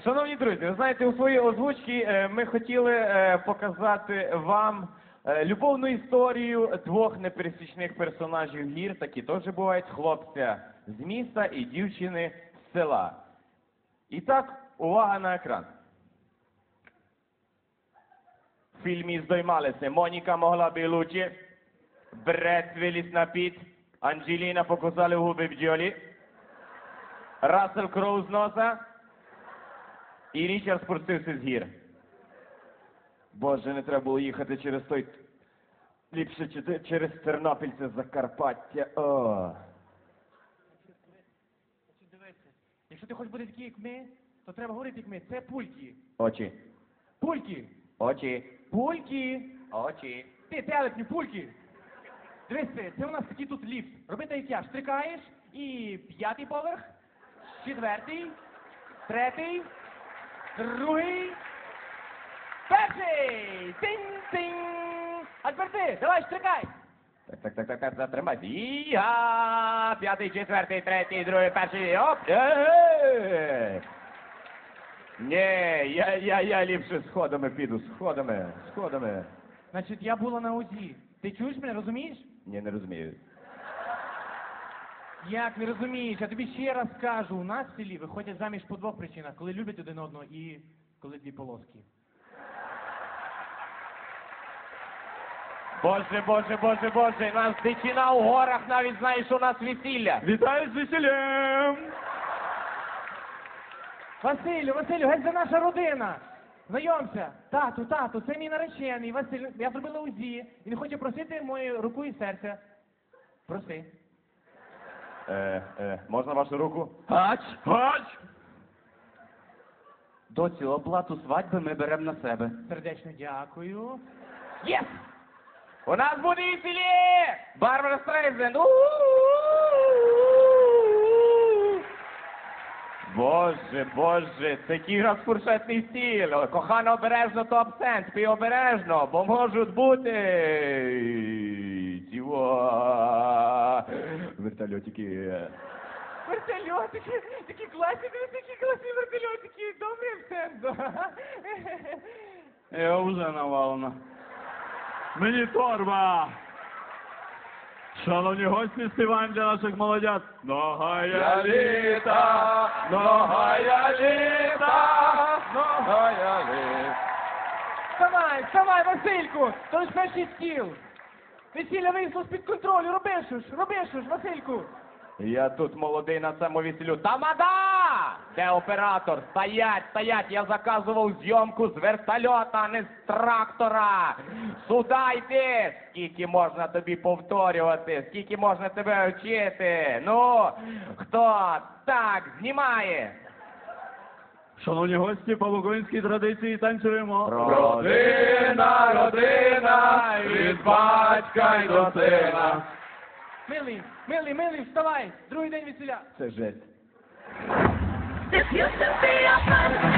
Шановні друзі, ви знаєте, у своїй озвучці е, ми хотіли е, показати вам е, любовну історію двох непересічних персонажів гір, такі теж бувають. Хлопця з міста і дівчини з села. І так, увага на екран. В фільмі здоймалися Моніка могла Білучі, Бред Віліс на піт, Анджеліна покусали губи бджолі, Рассел Кроу з носа, і Річард спустився з гір. Боже, не треба було їхати через той. Ліпше через Тернопіль це Закарпаття. О. Якщо ти хочеш бути такий, як ми, то треба говорити, як ми. Це пульки. Очі. Пульки. Очі. Пульки. Очі. Ти, телепні, пульки. Дивися, це у нас такий тут ліфт. Роби так, як я. Штрикаєш і п'ятий поверх, четвертий, третій, другий, перший. Тинь-тинь. А тепер ти, давай, штрикай. Так, так, так, так, так, затримайся. Іга! П'ятий, четвертий, третій, другий, перший. Оп! Е-е! Ні, я, я, я ліпше сходами піду, сходами, сходами. Значить, я була на УЗІ. Ти чуєш мене, розумієш? Ні, не розумію. Як не розумієш? Я тобі ще раз кажу, у нас в селі виходять заміж по двох причинах, коли люблять один одного і коли дві полоски. Боже, боже, боже, боже, у нас дичина у горах навіть знає, що у нас весілля. Вітаю з весіллям! Василю, Василю, геть це наша родина. Знайомся. Тату, тату, це мій наречений. Василь, я зробила УЗІ. Він хоче просити мою руку і серце. Проси. Е, е, можна вашу руку? Гач! Гач! Доцю, оплату свадьби ми беремо на себе. Сердечно дякую. Єс! У нас буде весілля! Барбара Стрейзен! Боже, боже, це кіра фуршетний стіль. О, Кохана обережно, то абсент, пий обережно, бо можуть бути. Вертольотики. Вертольотики, такі класні, такі класні вертольотики, добрий абсент. Я вже навалена. Мені торба! Шановні гості, співаємо для наших молодят. Ногая літа, ногая літа, ногая літа. Вставай, вставай, Васильку! То лиш перший стіл. Весілля вийшло з-під контролю, роби що ж, роби що ж, Васильку. Я тут молодий на цьому весіллю. Тамада! Де оператор? Стоять, стоять! Я заказував зйомку з вертольота, а не з трактора. Сюда йди! Скільки можна тобі повторювати? Скільки можна тебе вчити? Ну, хто так знімає? Шановні гості, по українській традиції танцюємо. Родина, родина, від батька й до сина. Милий, милий, милий, вставай! Другий день весіля. Це жесть. Be a